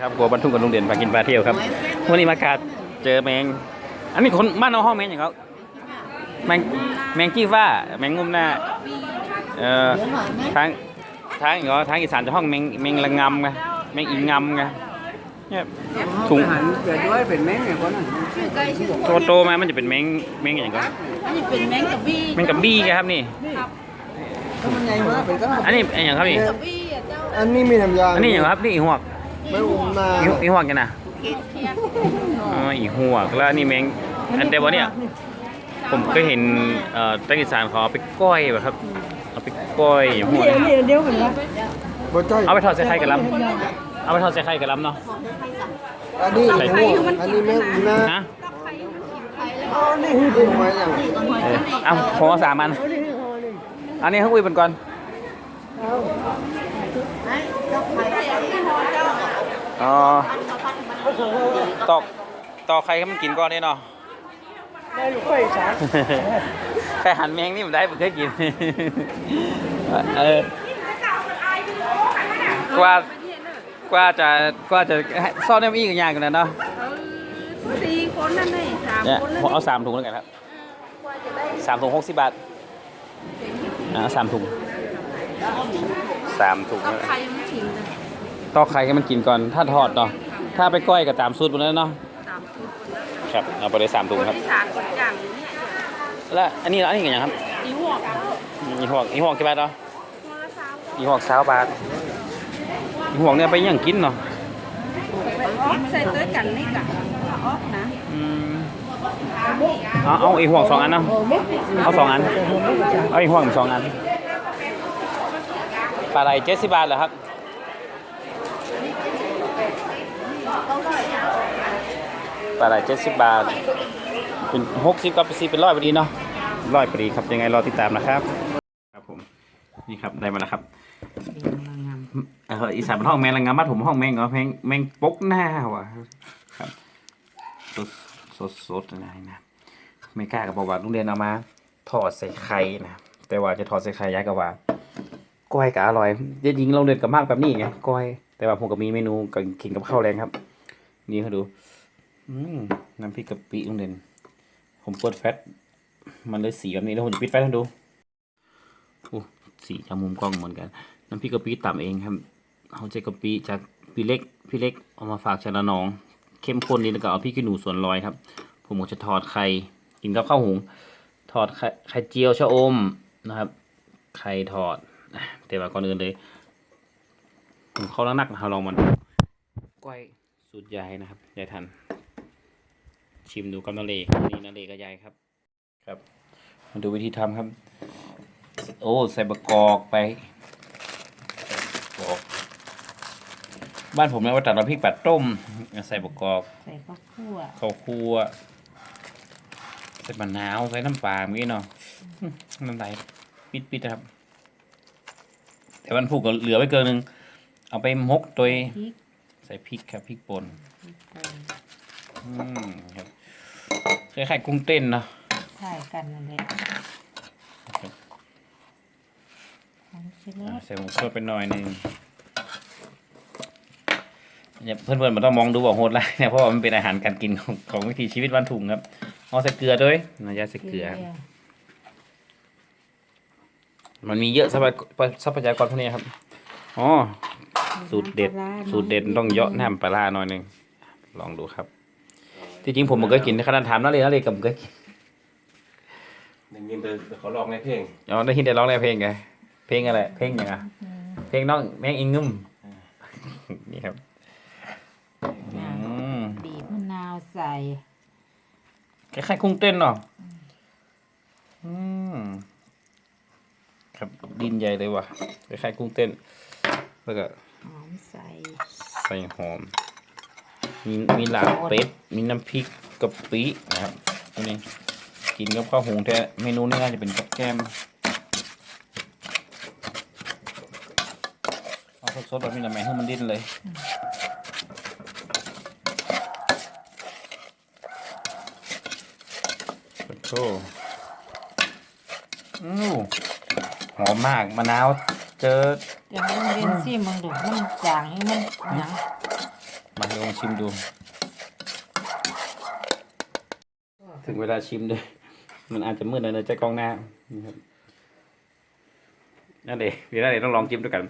ครับกัวบรรทุกกับลุงเด่นพากินปลาเที่ยวครับวันนี้มากาดเจอแมง อันนี้คนบ้านเอาห้องแมงอย่างเขาแมงแมงกี้ฟ้า แมงงุมหน้าเอ่อทางทางอย่างเขาทางอีสานจะห้องแมงแมงละงำไงแมงอีงำไงเนี่ยถุงหันเกิดด้วยเป็นแม่งไงคนนั้นชื่อไก่ชื่อโตโตมามันจะเป็นแมงแมงอย่างเขาอันนี้เป็นแมงกะบี้แมงกับบี้ไงครับนี่ก็มันใหญ่มากเป็นก็อันนี้อันอย่างครับนี่กะบี้อะเจ้าอันนี้มีน้ำยางอันนี้อย่างครับนี่อีหวก ไม่อุ้มมาอีอีหวกกันนะเกล็ดเทียนอ๋ออีหวกแล้วอันนี่แมงอันเดียวเนี่ย ผมก็เห็นเอ่อตั้งอีสานเขาเอาไปก้อยแบบครับ เอาไปก้อยอย่างพวกนี้เดียวกันนะบ่จ้อยเอาไปทอดใส่ไข่กับลำเอาไปทอดใส่ไข่กับลำเนาะอันนี้หัวอันนี้แม่อุ้มมานะอ๋อนี่คือมาอย่างเออเอาผมเอาสามอัน อันนี้ให้อุ้ยเป็นก่อนอ๋ อตอกตอกไข่ให้มันกินก่อนนี่เนาะได้ลูกไฟสามไข่หันแมงนี่มันได้ผมเคยกินเออกว่ากว่าจะกว่าจะซ่อนได้อีกอย่างกันนะเนาะสี่คนนั่นนี่สามเนี่ยคนผมเอาสามถุงแล้วกันครับสามถุงหกสิบบาทอ่าสามถุงสามถุงแล้วใครยังไม่ชิมเลย ตอกไข่ให้มันกินก่อน ถ้าทอดเนาะ ถ้าไปก้อยก็ตามสูตรหมดแล้วเนาะสามคนครับ เอาไปเลยสามถุงคนครับ ที่สามคนกลางเนี่ยแล้วอันนี้อันนี้กันยังครับ อีหัวกอีหอกอีหอกกี่บาทเนาะ คนละสามอีหอกสาวบาท อีหอกเนี่ยไปย่างกินเนาะออกใส่เต้ยกันนี่กะออกนะอืมเอาเอาอีหอกสองอันเนาะ เอาสองอัน เอาอีหอกสองอัน ปลาไหลเจ็ดสิบบาทเหรอครับ ปลาไหลเจ็ดสิบบาท เป็นหกสิบกับสี่เป็นร้อยพอดีเนาะร้อยพอดีครับยังไงรอติดตามนะครับ ครับผมนี่ครับได้มาแล้วครับเอออีสานเป็นห้องแมงละงงามบ้านผมห้องแมงเหรอแมงแมงปกหน้าว่ะครับสดสดสดอะไรนะไม่กล้ากับบอกว่าลุงเรียนเอามาทอดใส่ไข่นะแต่ว่าจะทอดใส่ไข่ยายกับว่าก้อยก็อร่อยจริงเราเรียนกับมากแบบนี้ไงก้อยแต่ว่าผมก็มีเมนูกับกินกับข้าวแรงครับ นี่เขาดู น้ำพริกกะปิลุงเด่น ผมเปิดแฟตมันเลยสีแบบนี้แล้วผมจะปิดแฟตให้ดูโอ้สีจากมุมกล้องเหมือนกัน น้ำพริกกะปิต่ำเองครับเอาใจกะปิจากพี่เล็กพี่เล็กเอามาฝากชาละน้อง เข้มข้นดีแล้วก็เอาพริกขี้หนูส่วนลอยครับ ผมก็จะทอดไข่กินกับข้าวหุงทอดไข่ไข่เจียวชะอมนะครับ ไข่ทอดนะแต่ว่าก่อนอื่นเลย ผมเข้าแล้วนักนะครับลองมันก้อยสูตรยายนะครับยายทัน ชิมดูกับนาเลนี่นาเลกับยายครับ ครับ มาดูวิธีทำครับ โอ้ใส่บะกอกไปกอกบ้านผมเนี่ยว่าตัดน้ำพริกปัดต้ม ใส่บะกอกใส่ข้าวคั่วข้าวคั่วใส่มะนาวใส่น้ำปลาเมื่อกี้เนาะอื้อน้ำลายปิดปิดๆนะครับ แต่วันผูกก็เหลือไว้เกินหนึ่งเอาไปมกตัวพริกใส่พริกครับพริกป่นพริกป่นอืมครับ คล้ายๆกุ้งเต้นเนาะใช่กันนั่นแหละของชิลอ่าล์ใส่หมูสดไปหน่อยหนึงเนี่ยเพื่อนๆมันต้องมองดูว่าโหดไรเนี่ยเพราะว่ามันเป็นอาหารการกินของของวิถีชีวิตวันถุงครับเอาใส่เกลือด้วยนะยาใส่เกลือ มันมีเยอะทรัพยากรทรัพยากรพวกนี้ครับอ๋อสูตรเด็ด สูตรเด็ดต้องเยาะน้ำปลาร้าหน่อยหนึงลองดูครับ ที่จริงผมมันก็กินขนาดถามนั่นเลยนั่นเลยกับมันก็กินหนึ่งยินเดินเขาลองในเพลงอ๋อได้ยินแต่ร้องในเพลงไงเพลงอะไร เพลงยังไงเพลงน้องแมงอิงงึมนี่ครับอืมบีบมะนาวใส่คล้ายๆกุ้งเต้นเนาะอืมครับดินใหญ่เลยว่ะคล้ายๆกุ้งเต้น แล้วก็หอมใส่ ใส่หอม มีมีลาบเป็ด มีน้ำพริกกะปินะครับตัวนี้กินกับข้าวหุงแท้เมนูนี้น่าจะเป็นกับแก้มเอาสดๆแบบนี้นะแม่ให้มันดิ้นเลยโอ้โหอู้หอมมากมะนาวเจอเดี๋ยวมันเรียนซิมันดูมันจางให้มันหยัง ลองชิมดู ถึงเวลาชิมด้วยมันอาจจะมืดหน่อยในใจกล้องหน้านี่ครับนั่นเองเดี๋ยวนั่นเองต้องลองชิมด้วยกัน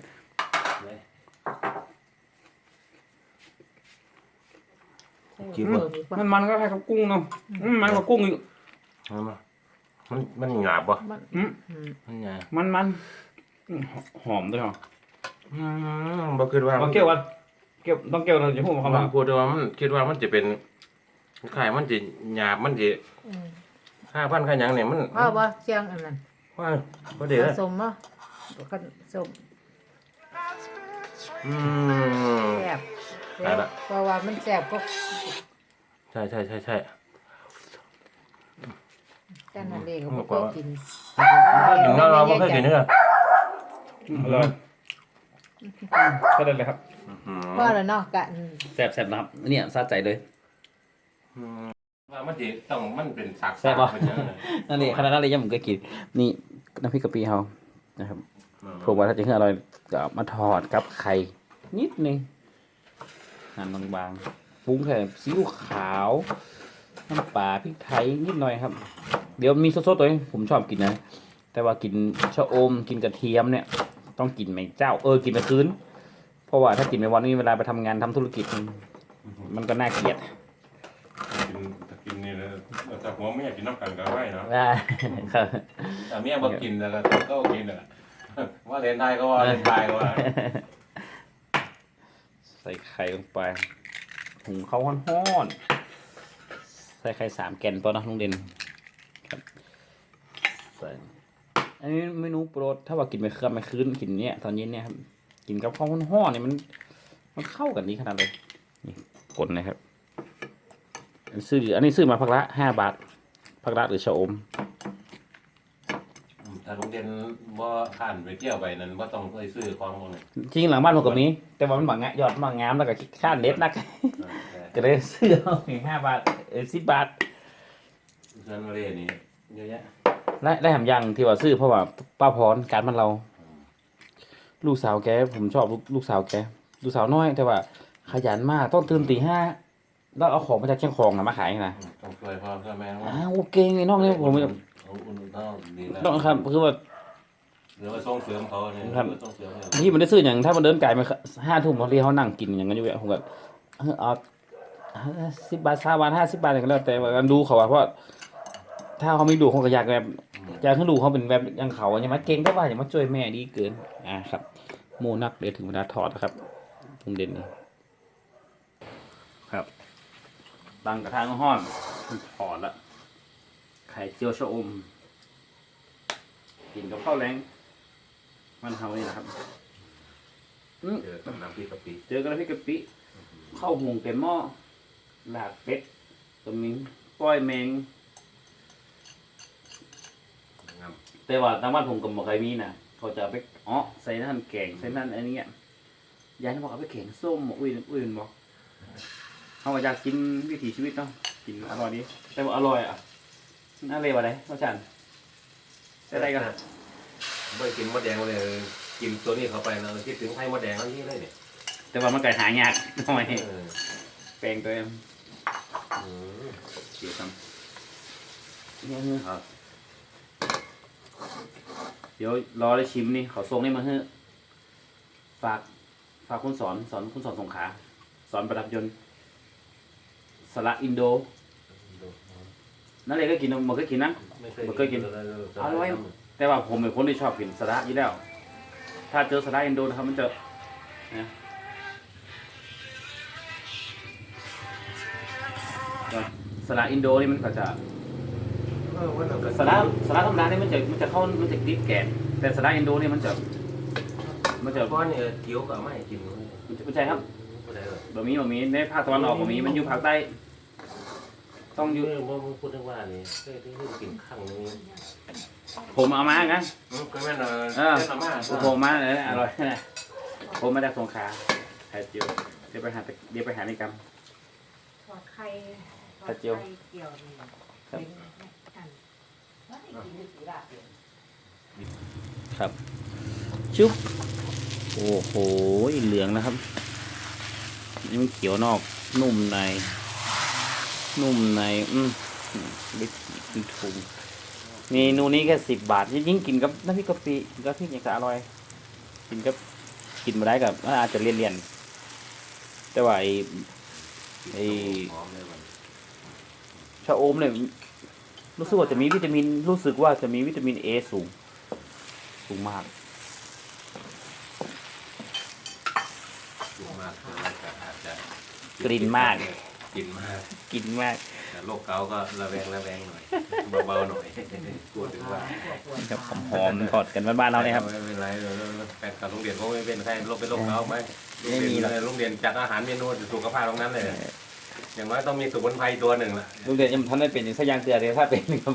กินอืบ่มมันมันก็คล้ายกับกุ้งเนาะอืมมันกับกุ้งอีกมันมามันมันหยาบบ่อืมมันหยาบมันมันอืมหอมด้วยเหรออืมบ่คิดว่าลองเกี่ยวกัน เกี่ยวต้องเกี่ยวเราจะพูดมาเขาคำว่าพูดว่ามันคิดว่ามันจะเป็นคล้ายมันจะหยาบมันจะห้าพันข้าหยังเนี่ยมันว่าว่าเชียงอันนั้นว่าบ่ได้ผนะสมอะผสมอืม แซ่บได้ละ เพราะว่ามันแซ่บก็ใช่ใช่ใช่ใช่กันนั่นเองอืมก็กว่ากินกินแล้วเราบ่เคยกินเด้ออร่อยก็ได้เลยครับ อืมว่าแล้วเนาะกันแซ่บแซ่บนะครับเนี่ยซาใจเลยอืมว่ามันจะต้องมันเป็นสักแซ่บบ่ เป็นยังไงนั่นเองขนาดนั้นเลยยังผมก็กินนี่น้ำพริกกะปิเฮานะครับผมว่าถ้าจะให้อร่อยก็เอามาทอดกับไข่นิดนึงหั่นบางๆปรุงแค่ซีอิ๊วขาวน้ำปลาพริกไทยนิดหน่อยครับ เดี๋ยวมีซดๆตัวนี้ผมชอบกินนะ แต่ว่ากินชะอมกินกระเทียมเนี่ย ต้องกินไม่เจ้า เออกินไปคืน เพราะว่าถ้ากินไปวันนี้เวลาไปทำงานทำธุรกิจมันมันก็น่าเกลียดกินถ้ากินนี่เลยแต่หัวไม่อยากกินน้ำกันก็ไว้เนาะได้ครับแต่เมียบ่กินแล้วก็ก็กินน่ะว่าเล่นได้ก็ว่าเล่นตายก็ว่าใส่ไข่ลงไปหุงข้าวห้อนๆใส่ไข่สามแกนตัวนะลุงเด่นครับใส่อันนี้เมนูโปรดถ้าว่ากินไปเครื่อไปคืนกินเนี่ยตอนเย็นเนี่ยครับ กินกับข้าวห้อนๆเนี่ยมัน มันเข้ากันดีขนาดเลยนี่กดนะครับอันซื้ออันนี้ซื้อมาพักละห้าบาทพักละหรือชะอมถ้าโรงเรียนบ่ผ่านไปเที่ยวไปนั้นบ่ต้องไปซื้อของพวกนี้จริงๆหลังบ้านผมกับนี้ แต่ว่ามันบางงะยอดบางงามแล้วก็ค่าเล็ดนักก็เลยซื้อเอาถึงห้าบาทเออสิบบาทเงินเรียนนี่เยอะแยะและได้แถมยังที่ว่าซื้อเพราะว่าป้าพรการมันเรา ลูกสาวแกผมชอบลูกลูกสาวแกลูกสาวน้อย แต่ว่า ขยันมากต้องตื่นตีห้าแล้วเอาของมาจากเชียงของอะมาขายนะต้องช่วยพ่อช่วยแม่อ้าวเก่งไอ้น้องเนี่ยผมเอาอุ่นต้องดีแล้วต้องครับคือว่าหรือว่าส่งเสริมเขาเนี่ยครับหอว่าส่งเสริมเขาที่มันได้ซื้ออย่างถ้ามันเดินไกลมาห้าทุ่มพอดีเขานั่งกินอย่างนั้นอยู่อะผมก็เออเอาสิบบาทสามบาทห้าสิบบาทอย่างก็แล้วแต่ว่ากันดูเขาว่าเพราะถ้าเขาไม่ดูเขาก็อยากแบบ อยากให้ดูเขาเป็นแบบอยังเขาอย่างมาเก่งได้ว่าอย่างมาช่วยแม่ดีเกินอ่าครับโมนักเดี๋ยวถึงเวลาถอดนะครับตรงเด่นนี่ครับตั้งกระทะห้อนถอดละไข่เจียวชะอมกินกับข้าวแรงมันเฮานี่นะครับอืมเจอกับน้ำพริกกะปิเจอกันแล้วพี่กะปิข้าวหุงเต็มหม้อลาบเป็ดตัวมิงก้อยแมง งาม แต่ว่าทางบ้านผมก็บอกใครมีนะเขาจะเอาไปอ๋อใส่นั่นแกงใส่นั่นอันนี้อะยายบอกเอาไปแกงส้มอุ้ยอุ้ยมันบอกเขาอยากกินวิถีชีวิตเนาะกินอร่อยดีแต่ว่าอร่อยอะน่าเลยว่าไรพ่อชันได้ไรกันไม่กินมดแดงเลยกินตัวนี้เข้าไปเราคิดถึงไข่มดแดงแล้วนี่เลยเนี่ยแต่ว่ามันไก่หายากหน่อยเออแปลงตัวเองอืมเสียคำเนี่ยเนี่ยครับ เดี๋ยวรอได้ชิมนี่เขาส่งนี่มาให้ฝากฝากคุณสอนสอนคุณสอนสงขา สอนประดับยนต์สละอินโดนั่นเลยก็กินมันก็กินนะม่บ่เคยกินอร่อยแต่ว่าผมเป็นคนที่ชอบกินสละอยู่แล้ว ถ้าเจอสละอินโดนะครับมันจะนะสละอินโดนี่มันก็จะ ออวันนั้นก็สาระสาระธรรมดาเนี่ยมันจะมันจะเข้ามันจะติดแกนแต่สาระอินโดเนี่ยมันจะมันจะก้อนเนี่ยเกี๊ยวก็เอาไม่ให้กินเลยมันจะไม่ใช่ครับบ่ได้หรอกบะหมี่บะหมี่ในภาคตะวันออกบะหมี่มันอยู่ภาคใต้ต้องอยู่ เออว่ามึงพูดถึงว่านี่เคยได้กินข้างนึงผมเอามาไงอืมก็แม่นเออเออเจ้าหน้ามาผมมาเลยอร่อยนะผมมาจากสงขลาไข่เจียวเดี๋ยวไปหาเดี๋ยวไปหาในกรรมทอดไข่ทอกระดเจียวไข่เกี่ยวนี่ครับเป็นกัน ครับ ชุบ โอ้โห เหลืองนะครับ นี่มันเขียวนอก นุ่มใน นุ่มใน อืมไม่ถุงเมนูนี้แค่สิบบาทยิ่งกินกับน้ำพริกกะปิก็พริกอย่างจะอร่อย กินกับกินมาได้กับอาจจะเลี่ยนๆแต่ว่าไอ้ไอ้หอมเลยมันชะอมเนี่ย รู้สึกว่าจะมีวิตามิน รู้สึกว่าจะมีวิตามินเอสูง สูงมากสูงมากเลยก็อาจจะกลิ่นมาก กลิ่นมาก กินมากแต่โรคเกาต์ก็ระแวงระแวงหน่อย เบาๆหน่อยกลัวถึงว่าครับหอมๆทอดกันบ้านๆเราเนี่ยครับ ไม่เป็นไรเราแฟนกับโรงเรียนก็ไม่เป็นใครโรคเป็นโรคเกาต์ไหมไม่มีหรอก โรงเรียนจัดอาหารเมนูสุขภาพตรงนั้นเลย อย่างน้อยต้องมีสมุนไพรตัวหนึ่งละลุงเด่นยังท่านได้เป็นอย่างสกอยางเตือนเลยถ้าเป็นกับ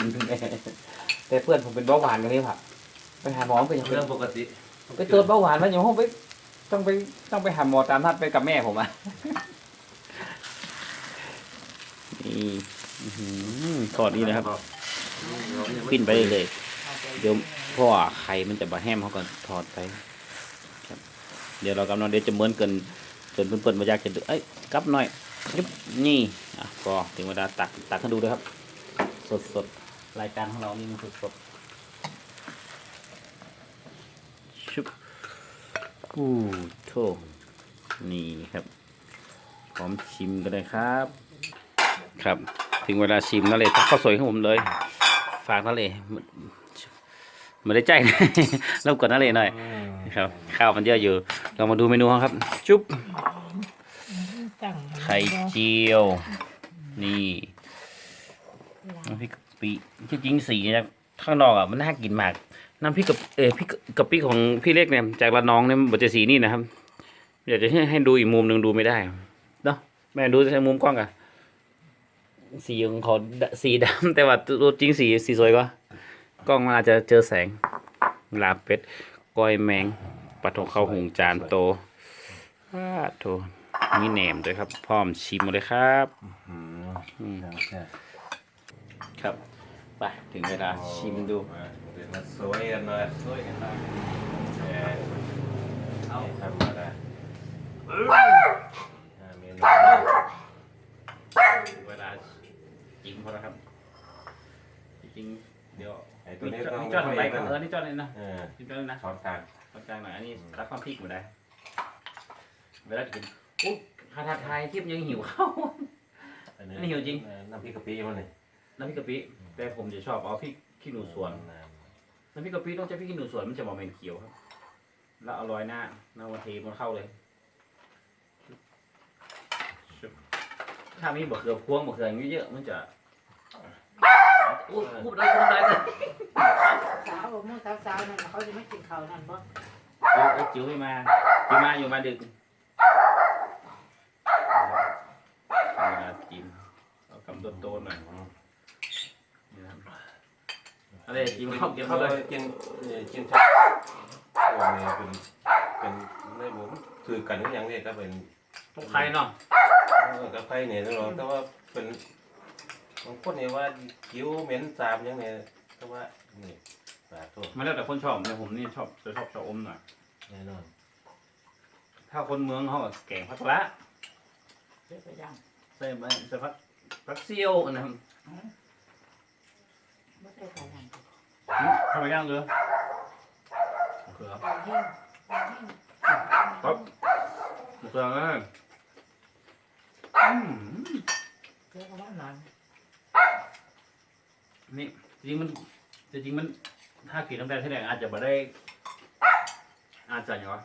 แต่เพื่อนผมเป็นเบาหวานกันนี่ครับไปหาหมอเป็นยังไงเรื่องปกติไปตรวจเบาหวานมาอย่างห้องไปต้องไปต้องไปหาหมอตามนัดไปกับแม่ผมอะนี่อื้อหือทอดนี่นะครับ ปิ้นไปเลย เดี๋ยวเพราะว่าไข่มันจะบะแห้มเขาก็ถอดไปครับ เดี๋ยวเรากำลังเดี๋ยวจะเหมือนเกินจนเพื่อนๆมาอยากจะดูเอ้ยกลับหน่อย ยุบนี่อะก็ถึงเวลาตักตักให้ดูด้วยครับ สดสดๆรายการของเรานี่มันสดสดๆชุบอู้โถนี่ครับพร้อมชิมกันเลยครับ ครับ ถึงเวลาชิมนั่นเลยทักข้าวสวยของผมเลย ฝากนั่นเลยไม่ได้ใจนะรบกวนนั่นเลยหน่อยครับ ข้าวมันเยอะอยู่ เรามาดูเมนูครับ จุ๊บ ไข่เจียว นี่น้ำพริกกะปิที่จริงสีจากข้างนอกอะมันน่ากินมาก น้ำพริกกับเออพริกกะปิของพี่เล็กเนี่ยจากละน้องเนี่ยมันจะสีนี่นะครับอยากจะให้ให้ดูอีกมุมหนึ่งดูไม่ได้เนาะแม่ดูใช้มุมกล้องอะสีของเขาสีดำแต่ว่าตัวจริงสีสีสวยกว่ากล้องมันอาจจะเจอแสงลาบเป็ดก้อยแมงปลาทองข้าหุงจานโตอ้าโถ มีแหนมด้วยครับ พร้อมชิมหมดเลยครับอืมอืมใช่ครับ ไป ถึงเวลาชิมดูเดี๋ยวมาสวยกันหน่อยสวยกันหน่อยแหมเอาธรรมดาอ่าเมนูเวลาจริงพอแล้วครับ จริงเดี๋ยวไอ้ตัวนี้นี่ต้องจอดทำไมกันเออนี่จอดเลยนะเออนี่จอดเลยนะช้อนกลางตอนกลางหน่อยอันนี้รับความพริกหมดได้เวลากิน อุ๊ยทาทาทายคลิปยังหิวข้าว อันนี้หิวจริง เออน้ำพริกกะปิมันนี่น้ำพริกกะปิแต่ผมจะชอบเอาพริกขี้หนูสวนน้ำพริกกะปิต้องใช้พริกขี้หนูสวนมันจะบอกเป็นเขียวครับ แล้วเอาลอยหน้าหน้าวันเทมันเข้าเลยชุบถ้ามีบะเขือพวงบะเขืออย่างนี้เยอะมันจะอู้พูดได้พูดได้เลยสาวบ่มู่สาวๆนั่นน่ะเขาจะไม่กินข้าวนั่นบ่เอาไอ้จิ๋วไม่มาจิ๋วมาอยู่มาดึกเอาเวลากินเอากำต้น โตๆหน่อยนี่นะครับอะไรจิ๋วเข้าเกี่ยวเข้าเลยกินเอ่อกินชักตัวนี้เป็นเป็นไม่รู้คือกันก็ยังเนี่ยก็เป็นทุกใครเนาะเออกับใครเนี่ยเราแต่ว่าเป็นบางคนเนี่ยว่าคิ้วเหม็นสาบยังเนี่ยแต่ว่านี่สาบทั่วมาแล้วแต่คนชอบเนี่ยผมนี่ชอบจะชอบชะอมหน่อยแน่นอนถ้าคนเมืองเขาก็แกงผักละเดี๋ยวไปย่างใส่ไปใส่ผัก ผักเซียวนะครับบ่ใส่ข้าวนั่นหืมทำไมย่างเลยมะเขือย่างแห้งย่างแห้งครับมะเขือนะอืมเดี๋ยวก็ว่านอนนี่จริงๆมันจริงๆมัน ถ้ากินน้ำแดงที่แดงอาจจะไม่ได้ อาจจะอย่างวะ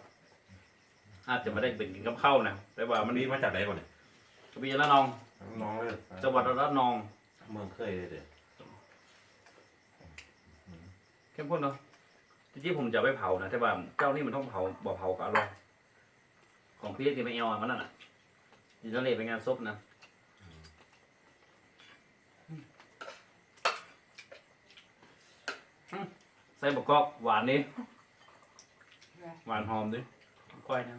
อาจจะไม่ได้เป็นกินกับข้าวนะแต่ว่ามัมันนมีมีมาจากไหนก่อนเนี่ยกระบี่ละนอง น้องเลยจังหวัดระนองเมืองเคยเลยเด้อเข้มข้นเนาะจริงๆผมจะเอาไปเผานะแต่ว่าเจ้านี่มันต้องเผาบ่เผาก็อร่อยของพี่ที่ไม่เอาอะมันนั่นอะยินดีเลยเป็นงานซุปนะอืมใส่บกกอกหวานดิหวานหอมดิก้อยนะ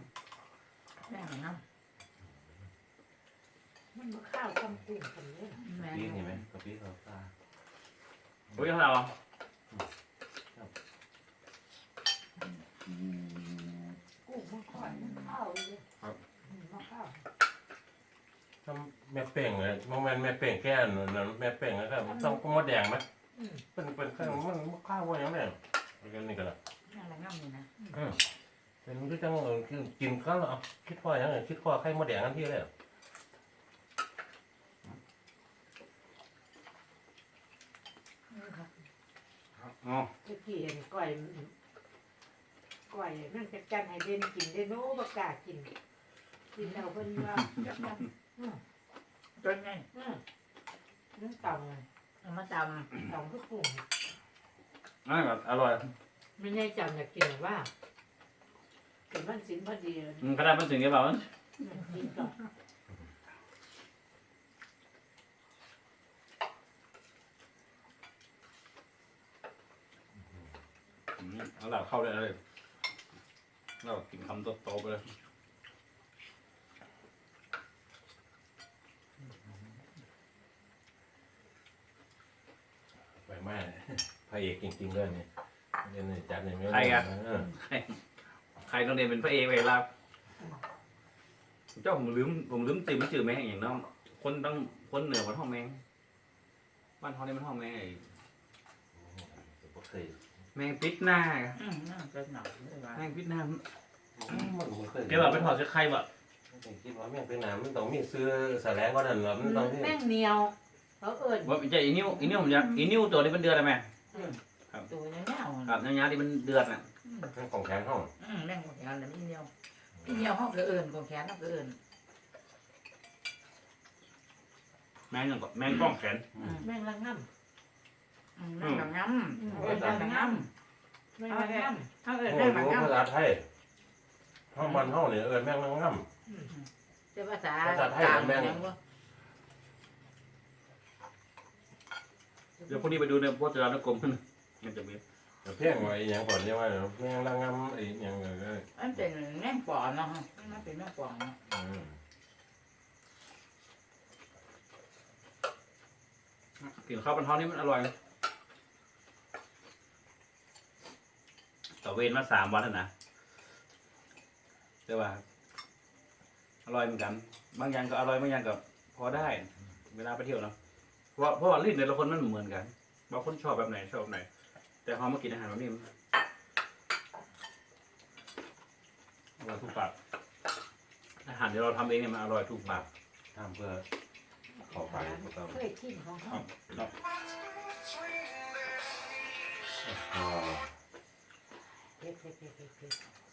แม่งน้ำ มันบ่ข้าวต้มกุ้งกันเลยแม่กะปินเห็นไหมกะปิเขาปลาโอ้ยเท่าไหร่วะกุ้งมันข้อยมันข้าวเลยอืมมันข้าวทำแม่เป่งเลยบางแม่นแม่เป่งแก่นนั่นแม่เป่งนะครับต้องมดแดงไหมเป็นเป็นข้าวมันข้าวว่าอย่างไรกันนี่ก็ละนั่งละง่ำนี่นะอืมเป็นคือจังเออคือกินข้าวแล้วเอาคิดพ่ออย่างไรคิดพ่อไข่มดแดงกันที่เลยอ๋ อตะกี้เห็นก้อยก้อยนั่งจัดการให้เด่นกินได้โน้ประกล้าศกิน กินแล้วเพิ่นว่าอืมต้นไงอืมนั่นต่ำเลยเอามาตต่ำคือกุ้งอะก็อร่อยไม่ใช่จำอยากกินหรือว่ากินมันสินพอดีเลยอืมขนาดมันถึงไงเปล่ากินก่อน อืม เอาเหล่าเข้าเลยเลยเรากินคำโตๆไปเลยไปแม่พระเอกจริงๆเลยเนี่ยเรียนในจัดเนี่ยไม่ใครอะเออใครใครต้องเรียนเป็นพระเอกเวลาเจ้าผมลืมผมลืมจื่อไม่จื่อแม่งอย่างน้องคนต้องคนเหนือมันห้องแมงบ้านเขาเนี่ยมันห้องแมงไอ้บ่เคย แมงปิดหน้าำอืมน่าจะหนักเลยว่าแมงปิดหน้ามันบ่เคยเดี๋ยวเราไปถอดเสื้อใครวะคิดว่าแม่งเป็นหนามันต้องมีซื้อแสลงก็นั่นหรอมันต้องมีแม่งเหนียวเขาเอิญว่าจะอีนิ้วอีนิ้วผมจะอีนิ้วตัวนี้มันเดือดอะไรไหมตัวเงี้ยวครับน้ำยาที่มันเดือดน่ะมันของแข็งห้องอืมแม่งของแขนเลยพี่เดียวพี่เดียวห้องก็เอิญของแขนห้องก็เอิญแมงอย่างก็แมงกล้องแขนแม่งละง่อืม แม่งกับง้ำเอิญำแม่งกับง้แม่งละง่ำห้องเอิญโอ้แม่งโหกับภาง้ำษาไทยห้องมันห้องเนี่ยเออแม่งนั่งง่จะภาษาภาษาไทยตามแม่งยังวะเดี๋ยวพวกนี้ไปดูในพจนานุกรมมันจะมีำแต่เพียงไว้อย่างก่อนเนี่ยว่าแม่งนั่งง่ำไอ้อย่างเอออันเป็นแม่งปอนเนาะมันเป็นแม่งปอนเนาะเออกินข้าวปันท้องนี่มันอร่อย ต่อเวนมาสามวันแล้วนะแต่ว่า อร่อยเหมือนกัน บางอย่างก็อร่อยบางอย่างก็พอได้ เวลาไปเที่ยวเนาะเพราะเพราะว่าลิ้นแต่ละคนมันเหมือนกันบางคนชอบแบบไหนชอบแบบไหน แต่พอมากินอาหารแบบนี้มันอร่อยทุกปากอาหารที่เราทำเองเนี่ยมันอร่อยทุกปากทำเพื่อขอไปก็ต้องเคยกินของเขา อ๋อ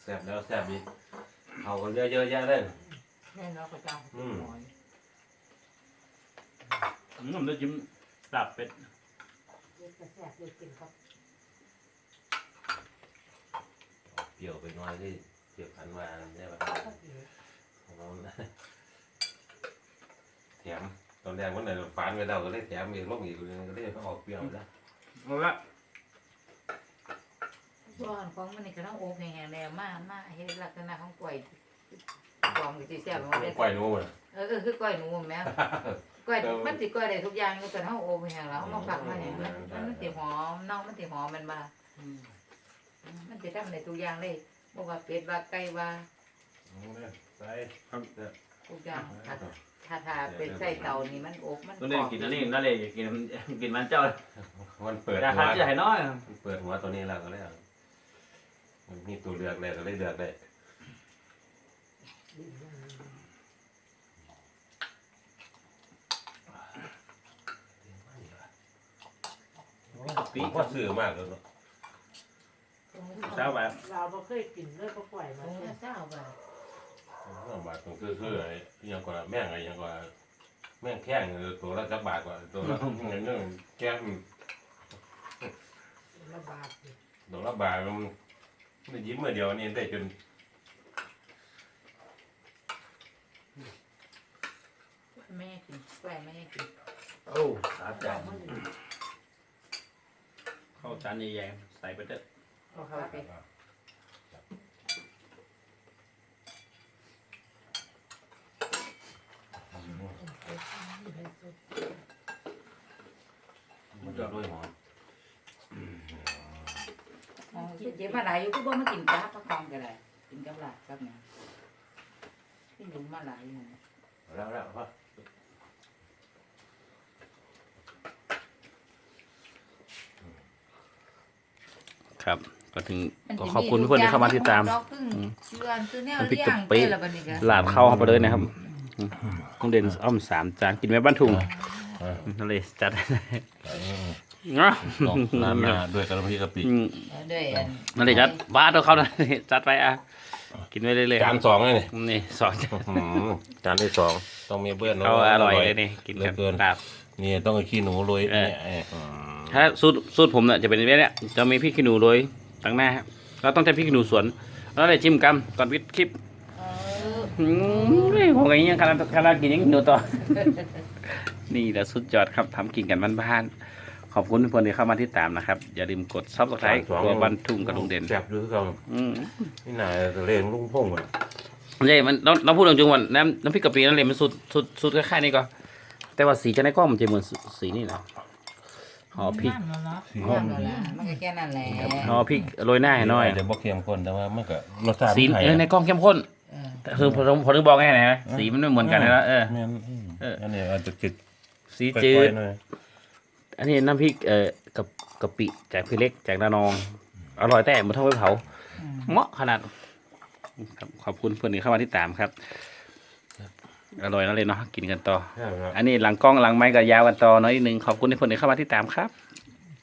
แซ่บแล้วแซ่บอีกเขาก็เยอะเยอะแยะเลย แม่เนาะก็จังอืมอืมได้จิ้มตับเป็ดเผ็ดกระแสบเลยกินครับเกี่ยวไปหน้อยที่เกี่ยวขันมาได้ปะก็ดีของเรานะแถมตอนแรกวันไหนฝันไปเราก็เลยแถมอีกลงอีกเลยก็เลยออกเปรี้ยวแล้วเอาละ บ้านของมันนี่ก็ต้องโอเคแห้งแล้วมามาเฮ็ดลักษณะของกล้วยกองสิแซ่บมันได้กล้วยนู้นเออเออคือกล้วยหนูแม่กล้วยมันสิกล้วยได้ทุกอย่างอยู่กันเฮาโอไปแห้งแล้วมาฝักมาเนี่ยมันมันสิหอมน้องมันสิหอมมันมามันสิทำได้ทุกอย่างเลยบ่ว่าเป็ดว่าไก่ว่าใส่ทุกอย่างถ้าถ้าถ้าเป็นไส้เต่านี่มันอกมันตัวนี้กินอันนี้นั่นเลยกินกินมันเจ้ามันเปิดราหัคาวจะให้น้อยมันเปิดหัวตัวนี้แล้วก็เลย มันมีตัวเลือกเลยก็เลยเลือกได้ดีมากปีก็ซื้อมากเลยเนาะเช้าแบบเราบ่เคยกินเลยบ่ปล่อยมาถุงเสียละเศร้าบาทห้าบาทคือคืออะไรยังกว่าแม่งอะไรยังกว่าแม่งแข้งตัวละจักบาทกว่าตัวละเงินเรื่องแก้มละบาทดิตัวละบาทมัน ไม่ยิ้มเมื่อเดียวนี่ได้จนแม่กินกล้วยแม่กินโอ้สาใจเอามันอยู่ข้าวจานใหญ่ๆใส่ไปเถอะเอาเข้าไปมันจะด้วยหอม คือเจ็บมาหลยอยู่คือบ่มากินกับประคองก็ได้กินกับหลักกับนี่ยที่หลุมมาหลยอยู่แล้วแล้วครับ ก็ถึงก็ขอบคุณทุกคนที่เข้ามาติดตามมันพิกกปิหลาดเข้าเข้าไปเลยนะครับต้งเด่นอ้อมสามจานกินแม่บ้านทุ่งทะเลจัด นาะต้องน้ำหน้าด้วยกระพริกกะปิอืมด้วยอันนั่นเลยจัดบ้านเขานะจัดไปอะกินไปเรื่อยๆจานสองเลยนี่นี่สองจานอื้อหือจานที่สองต้องมีเบื้อนเขาอร่อยเลยนี่กินเหลืกัอนเกินลาบนี่ต้องเอาขี้หนูโรยเออ เนี่ยเนี่ยอืมถ้าสูตรสูตรผมเนี่ยจะเป็นแบบเนี้ยจะมีพริกขี้หนูโรยตั้งหน้าครับเราต้องใช้พริกขี้หนูสวนแล้วเลยจิ้มกันก่อนวิดคลิปเอออืมผมอย่างนี้ยังคาราคารากินยังกินอยู่ต่อ นี่แหละสุดยอดครับทำกินกันบ้านๆ ขอบคุณทุกคนที่เข้ามาที่ตามนะครับ อย่าลืมกดซับสไครต์ตัวบันทุ่งกับลุงเด่นแซ่บด้วยเขาอืมนี่นายเล่นลุงพงษ์อะใช่มันเราเราพูดตรงๆว่าน้ำน้ำพริกกะปินั่นเลยมันสุดสุดสุดคล้ายๆนี่ก็ แต่ว่าสีจะในกล้องมันจะเหมือนสีนี่นะห่อพริกน้ำแล้วเนาะน้ำแล้วล่ะมันก็แค่นั้นแหละห่อพริกโรยหน้าให้หน่อยจะบอกเค็มข้นแต่ว่ามันก็รสชาติสีไทยเออในกล้องเข้มข้นเออแต่คือผมผมถึงบอกไงนะสีมันไม่เหมือนกันนะเออแม่นเอออัอันนี้อาจจะจืดสีๆจืก้อดยๆหน่ อยอันนี้น้ำพริกเอ่อกับกะปิจากพี่เล็กจากระนอง อร่อยแต่มันเท่าไปเผาอืมเหมาะขนาดครับขอบคุณเพื่อนที่เข้ามาที่ตามครับ อร่อยนั่นเลยเนาะกินกันต่อใช่ครับอันนี้หลังกล้องหลังไม้ก็ยาวกันต่อหน้อยหนึ่งขอบคุณที่เพื่อนที่เข้ามาที่ตามครับ